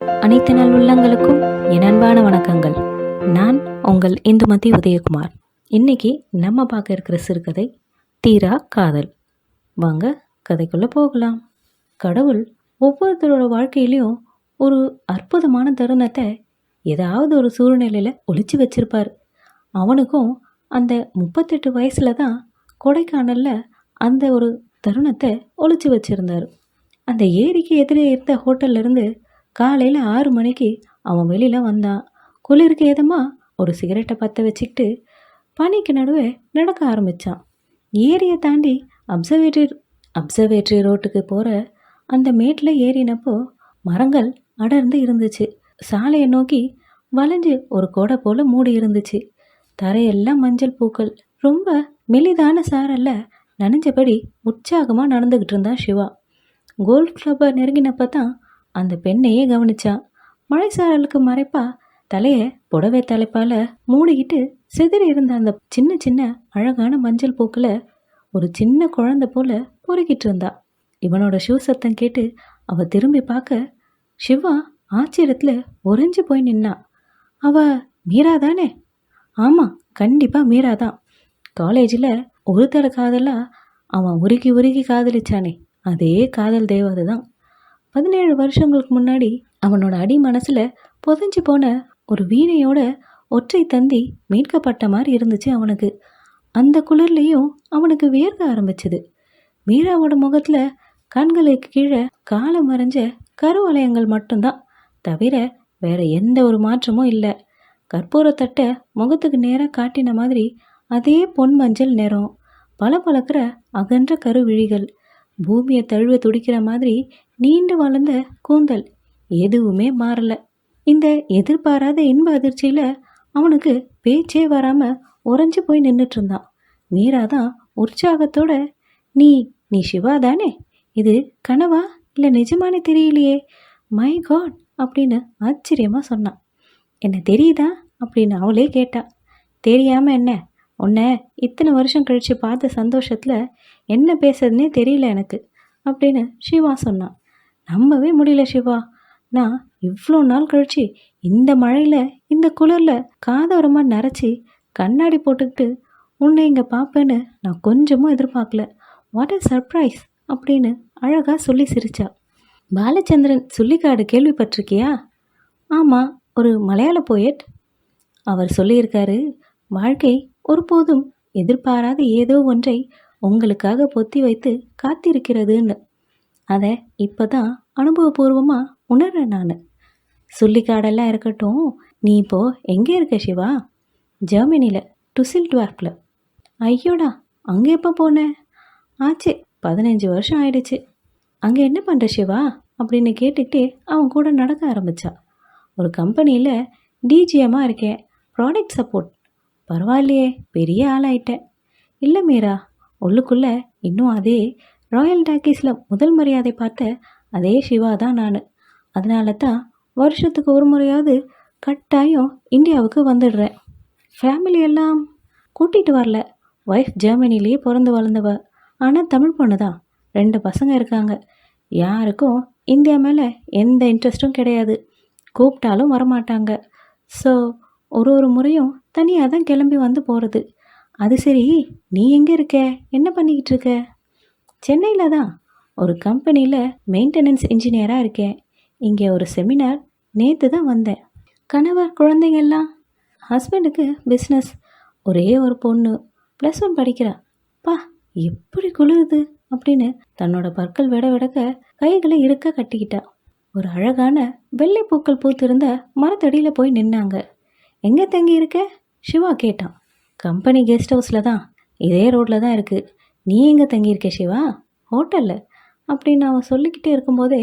அனைத்து நல் உள்ளங்களுக்கும் என் அன்பான வணக்கங்கள். நான் உங்கள் இந்துமதி உதயகுமார். இன்னைக்கு நம்ம பார்க்க இருக்கிற சிறுகதை தீரா காதல். வாங்க கதைக்குள்ளே போகலாம். கடவுள் ஒவ்வொருத்தரோட வாழ்க்கையிலையும் ஒரு அற்புதமான தருணத்தை ஏதாவது ஒரு சூழ்நிலையில் ஒழிச்சு வச்சிருப்பார். அவனுக்கும் அந்த முப்பத்தெட்டு வயசில் தான் கொடைக்கானலில் அந்த ஒரு தருணத்தை ஒழிச்சு வச்சுருந்தார். அந்த ஏரிக்கு எதிரே இருந்த ஹோட்டல்ல இருந்து காலையில் ஆறு மணிக்கு அவன் வெளியில் வந்தான். குளிருக்கு ஏதமா ஒரு சிகரெட்டை பற்ற வச்சுக்கிட்டு பனிக்கு நடுவே நடக்க ஆரம்பித்தான் ஏரியை தாண்டி அப்சர்வேட்டரி அப்சர்வேட்டரி ரோட்டுக்கு போகிற அந்த மேட்டில் ஏறினப்போ மரங்கள் அடர்ந்து இருந்துச்சு. சாலையை நோக்கி வளைஞ்சு ஒரு கொடை போல் மூடி இருந்துச்சு. தரையெல்லாம் மஞ்சள் பூக்கள். ரொம்ப மெலிதான சாரல்ல நனைஞ்சபடி உற்சாகமாக நடந்துக்கிட்டு இருந்தான் சிவா. கோல்ஃப் கிளப்பை நெருங்கினப்போ தான் அந்த பெண்ணையே கவனிச்சான் மழை சாரலுக்கு மறைப்பா. தலையை புடவை தலைப்பால் மூடிக்கிட்டு சிதறி இருந்த அந்த சின்ன சின்ன அழகான மஞ்சள் பூக்களை ஒரு சின்ன குழந்தை போல பொறுக்கிட்டு இருந்தா. இவனோட ஷூ சத்தம் கேட்டு அவ திரும்பி பார்க்க சிவா ஆச்சரியத்தில் உறைஞ்சு போய் நின்னா. அவ மீரா தானே? ஆமாம் கண்டிப்பாக மீரா தான். காலேஜில் ஒரு காதலாக அவன் உருகி உருகி காதலிச்சானே. அதே காதல் தேவதை தான். பதினேழு வருஷங்களுக்கு முன்னாடி அவனோட அடி மனசில் புதஞ்சு போன ஒரு வீணையோட ஒற்றை தந்தி மீட்கப்பட்ட மாதிரி இருந்துச்சு அவனுக்கு. அந்த குளிர்லேயும் அவனுக்கு வேர்க்க ஆரம்பிச்சது. மீராவோட முகத்தில் கண்களுக்கு கீழே காலம் மறைஞ்ச கருவலயங்கள் மட்டும்தான். தவிர வேற எந்த ஒரு மாற்றமும் இல்லை. கற்பூரத்தட்டை முகத்துக்கு நேராக காட்டின மாதிரி அதே பொன் மஞ்சள் நிறம் பளபளக்கிற அகன்ற கருவிழிகள் பூமியை தழுவ துடிக்கிற மாதிரி நீண்டு வளர்ந்த கூந்தல் எதுவுமே மாறல. இந்த எதிர்பாராத இன்ப அதிர்ச்சியில் அவனுக்கு பேச்சே வராமல் உறைஞ்சு போய் நின்றுட்டு இருந்தான். மீரா தான் உற்சாகத்தோட நீ நீ சிவா தானே? இது கனவா? இல்லை நிஜமானே தெரியலையே? மை காட் அப்படின்னு ஆச்சரியமாக சொன்னான். என்ன தெரியுதா? அப்படின்னு அவளே கேட்டா. தெரியாமல் என்ன? உன்னை இத்தனை வருஷம் கழித்து பார்த்த சந்தோஷத்தில் என்ன பேசுறதுனே தெரியல எனக்கு அப்படின்னு சிவா சொன்னான் நம்பவே முடியல சிவா நான் இவ்வளோ நாள் கழிச்சு இந்த மழையில் இந்த குளிரில் காதோரமாக நரைச்சி கண்ணாடி போட்டுக்கிட்டு உன்னை இங்கே பார்ப்பேன்னு நான் கொஞ்சமும் எதிர்பார்க்கல. வாட் அ சர்ப்ரைஸ் அப்படின்னு அழகாக சொல்லி சிரிச்சா. பாலச்சந்திரன் சொல்லிக்காடு கேள்விப்பட்டிருக்கியா? ஆமாம் ஒரு மலையாள போயட் அவர் சொல்லியிருக்காரு வாழ்க்கை ஒருபோதும் எதிர்பாராத ஏதோ ஒன்றை உங்களுக்காக பொத்தி வைத்து காத்திருக்கிறதுன்னு. அதை இப்போ தான் அனுபவபூர்வமாக உணர்றேன் நான். சொல்லிக்காடெல்லாம் இருக்கட்டும் நீ இப்போ எங்கே இருக்க சிவா? ஜெர்மனியில் டுசில் டுவார்க்கில் ஐயோடா அங்கே எப்போ போனேன் ஆச்சு பதினஞ்சு வருஷம் ஆயிடுச்சு. அங்கே என்ன பண்ணுற சிவா? அப்படின்னு கேட்டுக்கிட்டே அவன் கூட நடக்க ஆரம்பித்தான் ஒரு கம்பெனியில் டிஜிஎம்மாக இருக்கேன் ப்ராடக்ட் சப்போர்ட் பரவாயில்லையே பெரிய ஆளாயிட்டேன். இல்லை மீரா உள்ளுக்குள்ளே இன்னும் அதே ராயல் டாக்கீஸில் முதல் மரியாதை பார்த்த அதே சிவா தான் நான். அதனால தான் வருஷத்துக்கு ஒரு முறையாவது கட்டாயம் இந்தியாவுக்கு வந்துடுறேன். ஃபேமிலி எல்லாம் கூட்டிகிட்டு வரல. ஒய்ஃப் ஜெர்மனிலேயே பிறந்து வளர்ந்தவ. ஆனால் தமிழ் பொண்ணு தான். ரெண்டு பசங்க இருக்காங்க. யாருக்கும் இந்தியா மேலே எந்த இன்ட்ரெஸ்ட்டும் கிடையாது. கூப்பிட்டாலும் வரமாட்டாங்க. ஸோ ஒரு ஒரு முறையும் தனியாக தான் கிளம்பி வந்து போகிறது அது சரி நீ எங்கே இருக்க? என்ன பண்ணிக்கிட்டு இருக்க? சென்னையில் தான். ஒரு கம்பெனியில் மெயின்டெனன்ஸ் இன்ஜினியராக இருக்கேன். இங்கே ஒரு செமினார் நேற்று தான் வந்தேன். கணவர் குழந்தைங்க எல்லாம். ஹஸ்பண்டுக்கு பிஸ்னஸ் ஒரே ஒரு பொண்ணு. ப்ளஸ் ஒன் படிக்கிறா. பா எப்படி குளிருது? அப்படின்னு தன்னோட பற்கள் விட விடக்க கைகளை இருக்க கட்டிக்கிட்டா. ஒரு அழகான வெள்ளை பூக்கள் பூத்திருந்த மரத்தடியில் போய் நின்னாங்க. எங்கே தங்கி இருக்க? சிவா கேட்டான். கம்பெனி கெஸ்ட் ஹவுஸில் தான். இதே ரோட்டில் தான் இருக்குது நீ எங்கே தங்கியிருக்க சிவா? ஹோட்டலில். அப்படின்னு அவன் சொல்லிக்கிட்டே இருக்கும்போதே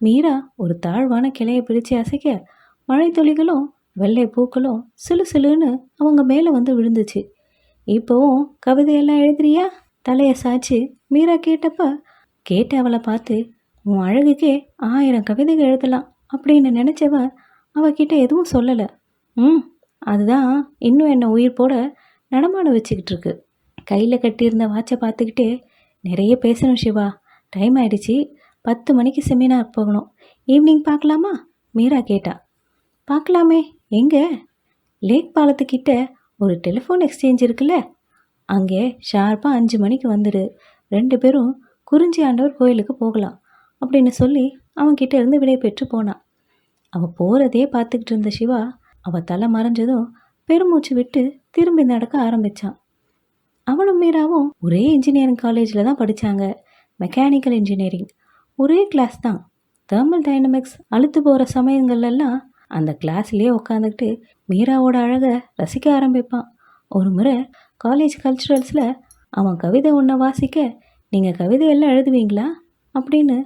மீரா ஒரு தாழ்வான கிளையை பிரித்து அசைக்க. மழை துளிகளும் வெள்ளை பூக்களும் சிலு சிலுன்னு அவங்க மேலே வந்து விழுந்துச்சு. இப்போவும் கவிதையெல்லாம் எழுதுறியா? தலையை சாய்ச்சி மீரா கேட்டப்ப கேட்ட அவளை பார்த்து உன் அழகுக்கே ஆயிரம் கவிதைகள் எழுதலாம் அப்படின்னு நினச்சவ அவகிட்ட எதுவும் சொல்லலை. ம் அதுதான் இன்னும் என்னை உயிர் போட நடமாட வச்சுக்கிட்டு இருக்கு. கையில் கட்டியிருந்த வாட்சை பார்த்துக்கிட்டே நிறைய பேசணும் சிவா. டைம் ஆயிடுச்சு. பத்து மணிக்கு செமினார் போகணும். ஈவினிங் பார்க்கலாமா? மீரா கேட்டா. பார்க்கலாமே. எங்கே? லேக் பாலத்துக்கிட்ட ஒரு டெலிஃபோன் எக்ஸ்சேஞ்ச் இருக்குல்ல? அங்கே ஷார்ப்பாக அஞ்சு மணிக்கு வந்துடு ரெண்டு பேரும் குறிஞ்சி ஆண்டவர் கோயிலுக்கு போகலாம் அப்படின்னு சொல்லி அவன்கிட்ட இருந்து விடை பெற்று போனான் அவள் போகிறதே பார்த்துக்கிட்டு இருந்த சிவா அவள் தலை மறைஞ்சதும் பெருமூச்சு விட்டு திரும்பி நடக்க ஆரம்பித்தான் அவனும் மீராவும் ஒரே இன்ஜினியரிங் காலேஜில் தான் படித்தாங்க மெக்கானிக்கல் இன்ஜினியரிங் ஒரே கிளாஸ் தான். தெர்மல் டைனமிக்ஸ் அழுத்து போகிற சமயங்கள்லாம் அந்த கிளாஸ்லேயே உட்காந்துக்கிட்டு மீராவோட அழகை ரசிக்க ஆரம்பிப்பான். ஒரு முறை காலேஜ் கல்ச்சுரல்ஸில் அவன் கவிதை ஒன்றை வாசிக்க நீங்கள் கவிதையெல்லாம் எழுதுவீங்களா? அப்படின்னு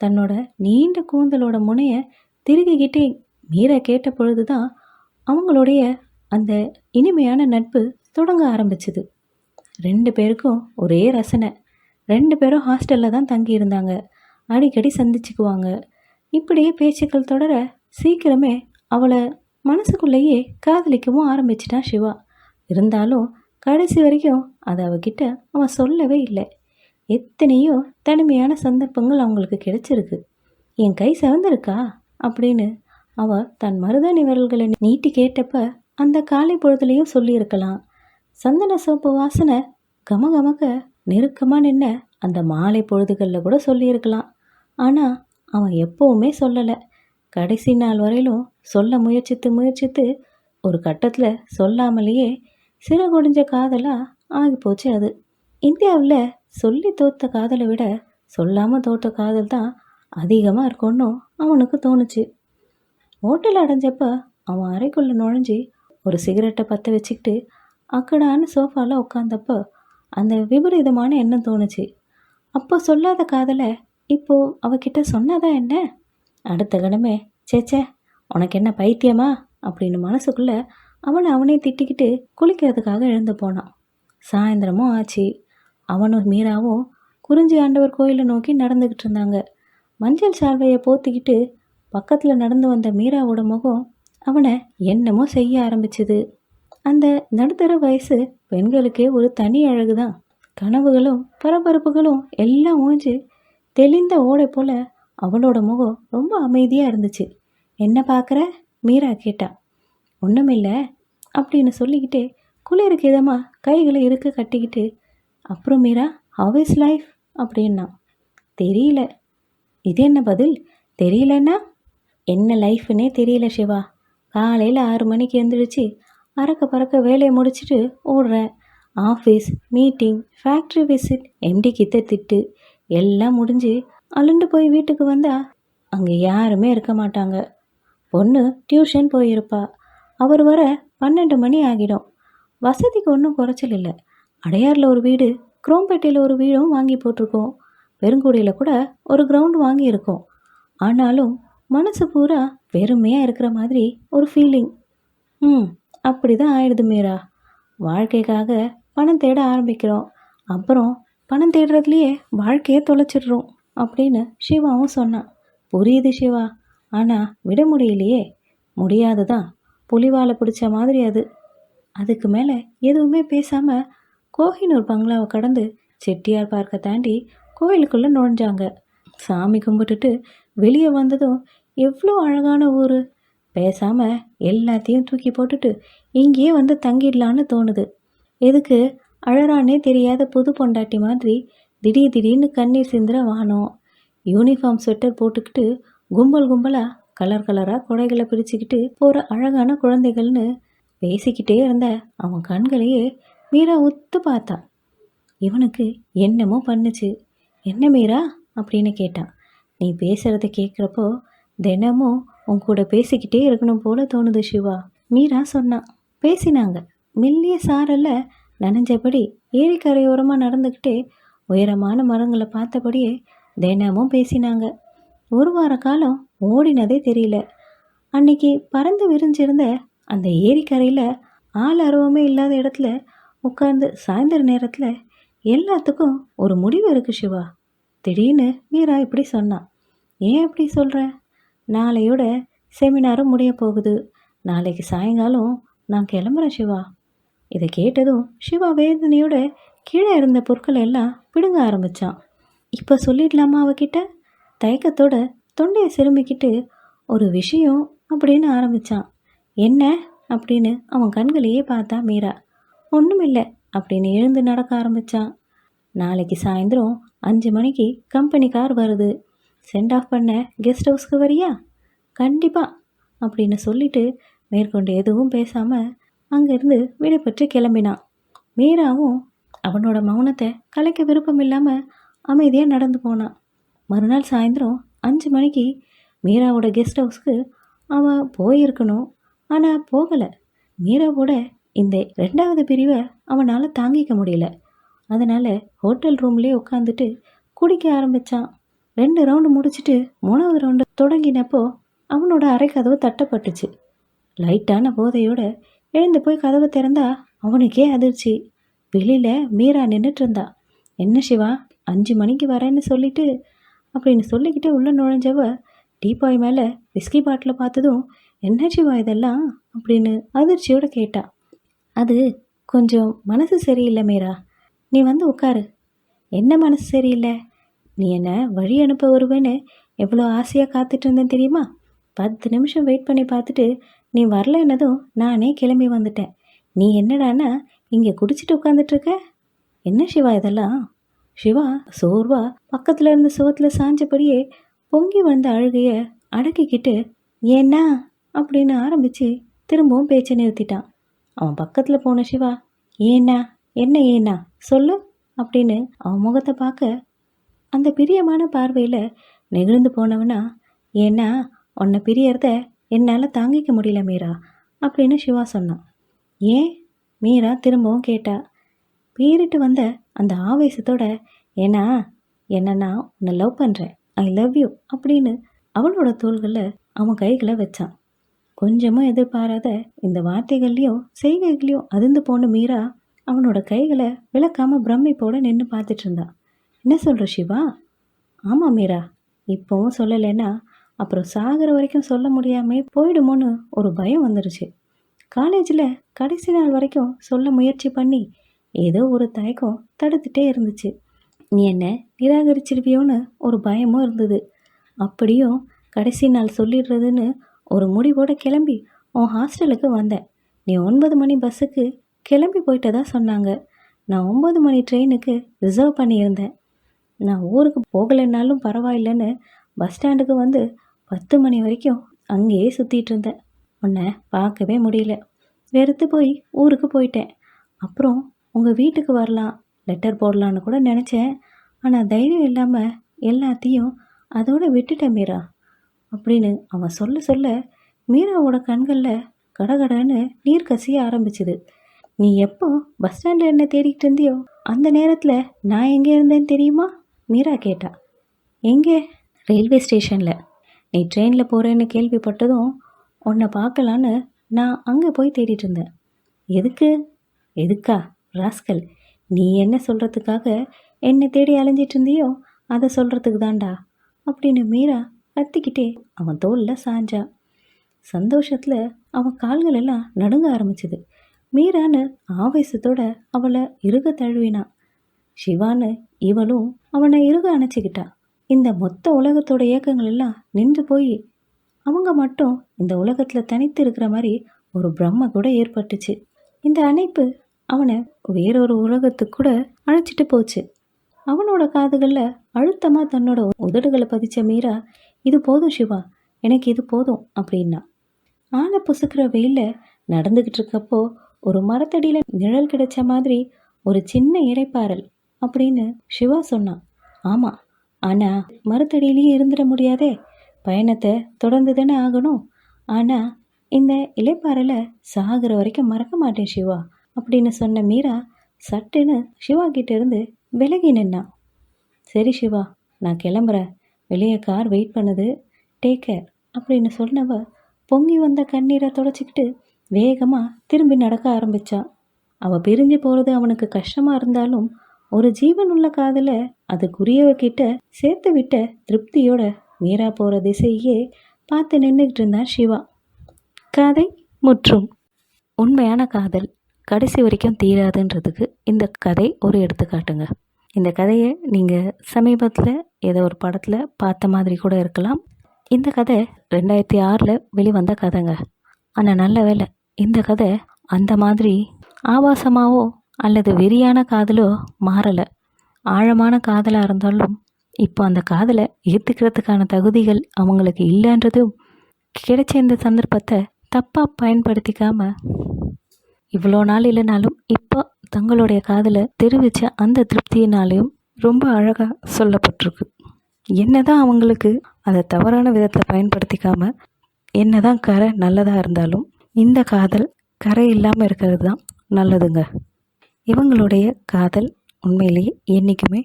தன்னோட நீண்ட கூந்தலோட முனையை திருகிக்கிட்டே மீரா கேட்ட பொழுது தான் அவங்களுடைய அந்த இனிமையான நட்பு தொடங்க ஆரம்பிச்சுது. ரெண்டு பேருக்கும் ஒரே ரசனை. ரெண்டு பேரும் ஹாஸ்டலில் தான் தங்கியிருந்தாங்க. அடிக்கடி சந்திச்சுக்குவாங்க. இப்படியே பேச்சுக்கள் தொடர சீக்கிரமே அவளை மனசுக்குள்ளேயே காதலிக்கவும் ஆரம்பிச்சிட்டான் சிவா. இருந்தாலும் கடைசி வரைக்கும் அதை அவகிட்ட அவன் சொல்லவே இல்லை. எத்தனையோ தனிமையான சந்தர்ப்பங்கள் அவங்களுக்கு கிடைச்சிருக்கு. என் கை சவந்திருக்கா? அப்படின்னு அவ தன் மருதாணி விரல்களை நீட்டி கேட்டப்ப அந்த காலை பொழுதுலையும் சொல்லியிருக்கலாம். சந்தன சோப்பு வாசனை கமகமக்க நெருக்கமாக நின்ன அந்த மாலை பொழுதுகளில் கூட சொல்லியிருக்கலாம். ஆனால் அவன் எப்போவுமே சொல்லலை. கடைசி நாள் வரையிலும் சொல்ல முயற்சித்து முயற்சித்து ஒரு கட்டத்தில் சொல்லாமலேயே சிறகுடிஞ்ச காதலாக ஆகிப்போச்சு அது. இந்தியாவில் சொல்லி தோத்த காதலை விட சொல்லாமல் தோற்ற காதல் தான் அதிகமாக இருக்கும்னு அவனுக்கு தோணுச்சு. ஹோட்டல் அடைஞ்சப்ப அவன் அறைக்குள்ளே நுழைஞ்சி ஒரு சிகரெட்டை பற்ற வச்சுக்கிட்டு அக்கடான சோஃபாவில் உட்காந்தப்போ அந்த விபரீதமான எண்ணம் தோணுச்சு. அப்போ சொல்லாத காதலை இப்போது அவகிட்ட சொன்னதா என்ன? அடுத்த கணமே சேச்சே உனக்கு என்ன பைத்தியமா? அப்படின்னு மனசுக்குள்ளே அவனை அவனே திட்டிக்கிட்டு குளிக்கிறதுக்காக எழுந்து போனான். சாயந்தரமும் ஆச்சு. அவனும் மீராவும் குறிஞ்சி ஆண்டவர் கோயிலை நோக்கி நடந்துக்கிட்டு இருந்தாங்க. மஞ்சள் சால்வையை போத்திக்கிட்டு பக்கத்தில் நடந்து வந்த மீராவோட முகம் அவனை என்னமோ செய்ய ஆரம்பிச்சுது. அந்த நடுத்தர வயசு பெண்களுக்கே ஒரு தனி அழகு தான் கனவுகளும் பரபரப்புகளும் எல்லாம் ஊஞ்சி தெளிந்த ஓடை போல அவளோட முகம் ரொம்ப அமைதியாக இருந்துச்சு. என்ன பார்க்குற மீரா கேட்டா. ஒன்றுமில்லை அப்படின்னு சொல்லிக்கிட்டே குளிருக்கு இதமாக கைகளை இருக்க கட்டிக்கிட்டு அப்புறம் மீரா ஹவ் இஸ் லைஃப் அப்படின்னா தெரியல. இது என்ன பதில்? தெரியலன்னா என்ன லைஃப்னே தெரியல சிவா. காலையில் ஆறு மணிக்கு எழுந்திரிச்சு அறக்க பறக்க வேலையை முடிச்சுட்டு ஓடுறேன். Office meeting factory visit MD கிட்ட திட்டு எல்லாம் முடிஞ்சு அலுண்டு போய் வீட்டுக்கு வந்தால் அங்கே யாருமே இருக்க மாட்டாங்க. பொண்ணு டியூஷன் போயிருப்பா. அவர் வர பன்னெண்டு மணி ஆகிடும். வசதிக்கு ஒன்றும் குறைச்சல் இல்லை. அடையாரில் ஒரு வீடு குரோம்பேட்டையில் ஒரு வீடும் வாங்கி போட்டிருக்கோம். பெருங்குடியில் கூட ஒரு கிரவுண்ட் வாங்கியிருக்கோம். ஆனாலும் மனசு பூரா வெறுமையாக இருக்கிற மாதிரி ஒரு ஃபீலிங் ம் அப்படி தான் ஆயிடுது மீரா. வாழ்க்கைக்காக பணம் தேட ஆரம்பிக்கிறோம். அப்புறம் பணம் தேடுறதுலையே வாழ்க்கையை தொலைச்சிடுறோம் அப்படின்னு சிவாவும் சொன்னான். புரியுது சிவா. ஆனால் விட முடியலையே. முடியாது தான் புலிவாலை பிடிச்ச மாதிரி அது. அதுக்கு மேலே எதுவுமே பேசாமல் கோஹினூர் பங்களாவை கடந்து செட்டியார் பார்க்க தாண்டி கோயிலுக்குள்ளே நுழைஞ்சாங்க. சாமி கும்பிட்டுட்டு வெளியே வந்ததும் எவ்வளோ அழகான ஊர். பேசாமல் எல்லாத்தையும் தூக்கி போட்டுட்டு இங்கேயே வந்து தங்கிடலான்னு தோணுது. எதுக்கு? அழறானே தெரியாத புது பொண்டாட்டி மாதிரி திடீர் திடீர்னு கண்ணீர் சிந்துற வானம். யூனிஃபார்ம் ஸ்வெட்டர் போட்டுக்கிட்டு கும்பல் கும்பலாக கலர் கலராக குடைகளை பிரிச்சுக்கிட்டு போகிற அழகான குழந்தைகள்னு பேசிக்கிட்டே இருந்த அவன் கண்களையே மீரா உத்து பார்த்தான் இவனுக்கு என்னமோ பண்ணுச்சு. என்ன மீரா? அப்படின்னு கேட்டான். நீ பேசுகிறத கேட்குறப்போ தினமும் உன் கூட பேசிக்கிட்டே இருக்கணும் போல தோணுது சிவா. மீரா சொன்னான் பேசினாங்க. மெல்லிய சாரல்ல நனைஞ்சபடி ஏரிக்கரையோரமாக நடந்துக்கிட்டே உயரமான மரங்களை பார்த்தபடியே தினமும் பேசினாங்க. ஒரு வார காலம் ஓடினதே தெரியல. அன்னைக்கு பறந்து விரிஞ்சிருந்த அந்த ஏரிக்கரையில் ஆள் அருவமே இல்லாத இடத்துல உட்கார்ந்து சாயந்தர நேரத்தில் எல்லாத்துக்கும் ஒரு முடிவு இருக்கு சிவா. திடீர்னு மீரா இப்படி சொன்னான் ஏன் அப்படி சொல்கிறேன் நாளையோட செமினாரும் முடிய போகுது. நாளைக்கு சாயங்காலம் நான் கிளம்புறேன் சிவா. இதை கேட்டதும் சிவா வேதனையோட கீழே இருந்த பொருட்கள் எல்லாம் பிடுங்க ஆரம்பித்தான் இப்போ சொல்லிடலாமா அவகிட்ட? தயக்கத்தோட தொண்டையை சிறுமிக்கிட்டு ஒரு விஷயம் அப்படின்னு ஆரம்பிச்சான். என்ன அப்படின்னு அவன் கண்களையே பார்த்தா மீரா. ஒன்றுமில்லை அப்படின்னு எழுந்து நடக்க ஆரம்பித்தான் நாளைக்கு சாயந்தரம் அஞ்சு மணிக்கு கம்பெனி கார் வருது. சென்ட் ஆஃப் பண்ண கெஸ்ட் ஹவுஸ்க்கு வரியா? கண்டிப்பாக அப்படின்னு சொல்லிட்டு மேற்கொண்டு எதுவும் பேசாமல் அங்கேருந்து விடைபெற்று கிளம்பினான். மீராவும் அவனோட மௌனத்தை கலைக்க விருப்பம் இல்லாமல் அமைதியாக நடந்து போனான். மறுநாள் சாயந்தரம் அஞ்சு மணிக்கு மீராவோட கெஸ்ட் ஹவுஸ்க்கு அவன் போயிருக்கணும் ஆனால் போகலை. மீராவோட இந்த ரெண்டாவது பிரிவை அவனால் தாங்கிக்க முடியல. அதனால் ஹோட்டல் ரூம்லேயே உட்காந்துட்டு குடிக்க ஆரம்பித்தான் ரெண்டு ரவுண்டு முடிச்சிட்டு மூணாவது ரவுண்டு தொடங்கினப்போ அவனோட அறை கதவு தட்டப்பட்டுச்சு. லைட்டான போதையோடு எழுந்து போய் கதவை திறந்தா அவனுக்கே அதிர்ச்சி. வெளியில் மீரா நின்றுட்டு இருந்தா என்ன சிவா அஞ்சு மணிக்கு வரேன்னு சொல்லிட்டு? அப்படின்னு சொல்லிக்கிட்டு உள்ளே நுழைஞ்சவ டீபாய் மேலே விஸ்கி பாட்டில் பார்த்ததும் என்ன சிவா இதெல்லாம்? அப்படின்னு அதிர்ச்சியோட கேட்டா. அது கொஞ்சம் மனசு சரியில்லை மீரா. நீ வந்து உட்காரு. என்ன மனசு சரியில்லை? நீ என்ன வழி அனுப்ப வருவேன்னு எவ்வளோ ஆசையாக காத்துட்டு இருந்தேன் தெரியுமா? பத்து நிமிஷம் வெயிட் பண்ணி பார்த்துட்டு நீ வரலைன்னதும் நானே கிளம்பி வந்துட்டேன். நீ என்னடானா இங்கே குடிச்சிட்டு உட்காந்துட்ருக்க என்ன சிவா இதெல்லாம்? சிவா சோர்வா பக்கத்தில் இருந்த சுவத்தில் சாஞ்சபடியே பொங்கி வந்த அழுகையை அடக்கிக்கிட்டு ஏன்னா? அப்படின்னு ஆரம்பித்து திரும்பவும் பேச்சை நிறுத்திட்டான். அவன் பக்கத்தில் போன சிவா ஏன்னா? என்ன ஏன்னா? சொல்லு? அப்படின்னு அவன் முகத்தை பார்க்க அந்த பிரியமான பார்வையில் நெகிழ்ந்து போனவனா ஏன்னா உன்னை பிரியறத என்னால் தாங்கிக்க முடியல மீரா அப்படின்னு சிவா சொன்னான். ஏன்? மீரா திரும்பவும் கேட்டா. பேரிட்டு வந்த அந்த ஆவேசத்தோட ஏன்னா என்ன நான் உன்னை லவ் பண்ணுறேன் ஐ லவ் யூ அப்படின்னு அவளோட தோள்களில் அவன் கைகளை வச்சான். கொஞ்சமும் எதிர்பாராத இந்த வார்த்தைகள்லையும் செய்கைகளையும் அதிர்ந்து போன மீரா அவனோட கைகளை விளக்காமல் பிரமிப்போட நின்று பார்த்துட்டு இருந்தான். என்ன சொல்கிற சிவா? ஆமாம் மீரா இப்போவும் சொல்லலைன்னா அப்புறம் சாகிற வரைக்கும் சொல்ல முடியாமே போயிடுமோன்னு ஒரு பயம் வந்துருச்சு. காலேஜில் கடைசி நாள் வரைக்கும் சொல்ல முயற்சி பண்ணி ஏதோ ஒரு தயக்கம் தடுத்துட்டே இருந்துச்சு. நீ என்ன நிராகரிச்சிருவியோன்னு ஒரு பயமும் இருந்தது. அப்படியும் கடைசி நாள் சொல்லிடுறதுன்னு ஒரு முடிவோட கிளம்பி உன் ஹாஸ்டலுக்கு வந்தேன். நீ ஒன்பது மணி பஸ்ஸுக்கு கிளம்பி போயிட்டதா சொன்னாங்க. நான் ஒம்பது மணி ட்ரெயினுக்கு ரிசர்வ் பண்ணியிருந்தேன். நான் ஊருக்கு போகலைன்னாலும் பரவாயில்லைன்னு பஸ் ஸ்டாண்டுக்கு வந்து பத்து மணி வரைக்கும் அங்கேயே சுற்றிட்டு இருந்தேன். உன்னை பார்க்கவே முடியல. வெறுத்து போய் ஊருக்கு போயிட்டேன். அப்புறம் உங்கள் வீட்டுக்கு வரலாம் லெட்டர் போடலான்னு கூட நினச்சேன். ஆனால் தைரியம் இல்லாமல் எல்லாத்தையும் அதோடு விட்டுட்டேன் மீரா. அப்படின்னு அவன் சொல்ல சொல்ல மீராவோட கண்களில் கடகடன்னு நீர் கசிய ஆரம்பிச்சுது. நீ எப்போ பஸ் ஸ்டாண்டில் என்ன தேடிக்கிட்டு இருந்தியோ அந்த நேரத்தில் நான் எங்கே இருந்தேன்னு தெரியுமா? மீரா கேட்டா எங்கே? ரயில்வே ஸ்டேஷனில். நீ ட்ரெயினில் போகிறேன்னு கேள்விப்பட்டதும் உன்னை பார்க்கலான்னு நான் அங்கே போய் தேடிட்டு இருந்தேன். எதுக்கு? எதுக்கா? ராஸ்கல் நீ என்ன சொல்கிறதுக்காக என்னை தேடி அலைஞ்சிட்டு இருந்தியோ அதை சொல்கிறதுக்கு தான்டா அப்படின்னு மீரா கத்திக்கிட்டே அவன் தோலில் சாஞ்சா. சந்தோஷத்தில் அவன் கால்கள் எல்லாம் நடுங்க ஆரம்பிச்சுது. மீரான்னு ஆவேசத்தோட அவளை இறுக தழுவினான். சிவான்னு இவளும் அவனை இருக அணைச்சிக்கிட்டா. இந்த மொத்த உலகத்தோட இயக்கங்கள் எல்லாம் நின்று போய் அவங்க மட்டும் இந்த உலகத்தில் தனித்து இருக்கிற மாதிரி ஒரு பிரம்ம கூட ஏற்பட்டுச்சு. இந்த அணைப்பு அவனை வேறொரு உலகத்துக்கு கூட அழைச்சிட்டு போச்சு. அவனோட காதுகளில் அழுத்தமாக தன்னோட உதடுகளை பதிச்ச மீரா இது போதும் சிவா எனக்கு இது போதும் அப்படின்னா. ஆளை பொசுக்கிற வெயிலில் நடந்துக்கிட்டு இருக்கப்போ ஒரு மரத்தடியில் நிழல் கிடைச்ச மாதிரி ஒரு சின்ன இறைப்பாறல் அப்படின்னு சிவா சொன்னான். ஆமாம் ஆனால் மரத்தடியிலேயே இருந்துட முடியாதே. பயணத்தை தொடர்ந்து தானே ஆகணும். ஆனால் இந்த இலைப்பாறையில் சாகிற வரைக்கும் மறக்க மாட்டேன் சிவா அப்படின்னு சொன்ன மீரா சட்டுன்னு சிவா இருந்து விலகி நின்னான் சரி சிவா நான் கிளம்புறேன். வெளியே கார் வெயிட் பண்ணுது டேக் கேர் அப்படின்னு சொன்னவ பொங்கி வந்த கண்ணீரை தொடச்சிக்கிட்டு வேகமாக திரும்பி நடக்க ஆரம்பித்தான் அவள் பிரிஞ்சு போகிறது அவனுக்கு கஷ்டமாக இருந்தாலும் ஒரு ஜீவன் உள்ள காதில் அதுக்குரியவர்கிட்ட சேர்த்து விட்ட திருப்தியோட மீரா போகிற திசையே பார்த்து நின்றுக்கிட்டு இருந்தார் சிவா. கதை முற்றும். உண்மையான காதல் கடைசி வரைக்கும் தீராதுன்றதுக்கு இந்த கதை ஒரு எடுத்துக்காட்டுங்க. இந்த கதையை நீங்கள் சமீபத்தில் ஏதோ ஒரு படத்தில் பார்த்த மாதிரி கூட இருக்கலாம். இந்த கதை ரெண்டாயிரத்தி ஆறில் வெளிவந்த கதைங்க. ஆனால் நல்ல வேலை இந்த கதை அந்த மாதிரி ஆபாசமாகவோ அல்லது வெறியான காதலோ மாறலை. ஆழமான காதலாக இருந்தாலும் இப்போ அந்த காதலை ஏற்றுக்கிறதுக்கான தகுதிகள் அவங்களுக்கு இல்லைன்றதும் கிடைச்ச இந்த சந்தர்ப்பத்தை தப்பாக பயன்படுத்திக்காம இவ்வளோ நாள் இல்லைனாலும் இப்போ தங்களுடைய காதலை தெரிவித்த அந்த திருப்தியினாலையும் ரொம்ப அழகாக சொல்லப்பட்டிருக்கு. என்னதான் அவங்களுக்கு அதை தவறான விதத்தில் பயன்படுத்திக்காம என்னதான் கரை நல்லதாக இருந்தாலும் இந்த காதல் கரை இல்லாமல் இருக்கிறது தான் நல்லதுங்க. இவங்களுடைய காதல் உண்மையிலேயே என்றைக்குமே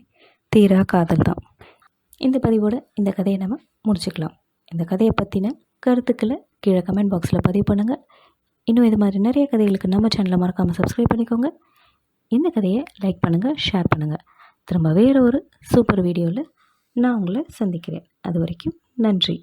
தீரா காதல் தான். இந்த பதிவோட இந்த கதையை நம்ம முடிச்சுக்கலாம். இந்த கதையை பற்றின கருத்துக்களை கீழே கமெண்ட் பாக்ஸில் பதிவு பண்ணுங்கள் இன்னும் இது மாதிரி நிறைய கதைகளுக்கு நம்ம சேனலை மறக்காமல் சப்ஸ்கிரைப் பண்ணிக்கோங்க. இந்த கதையை லைக் பண்ணுங்கள் ஷேர் பண்ணுங்கள் திரும்ப வேறு ஒரு சூப்பர் வீடியோவில் நான் உங்களை சந்திக்கிறேன். அது வரைக்கும் நன்றி.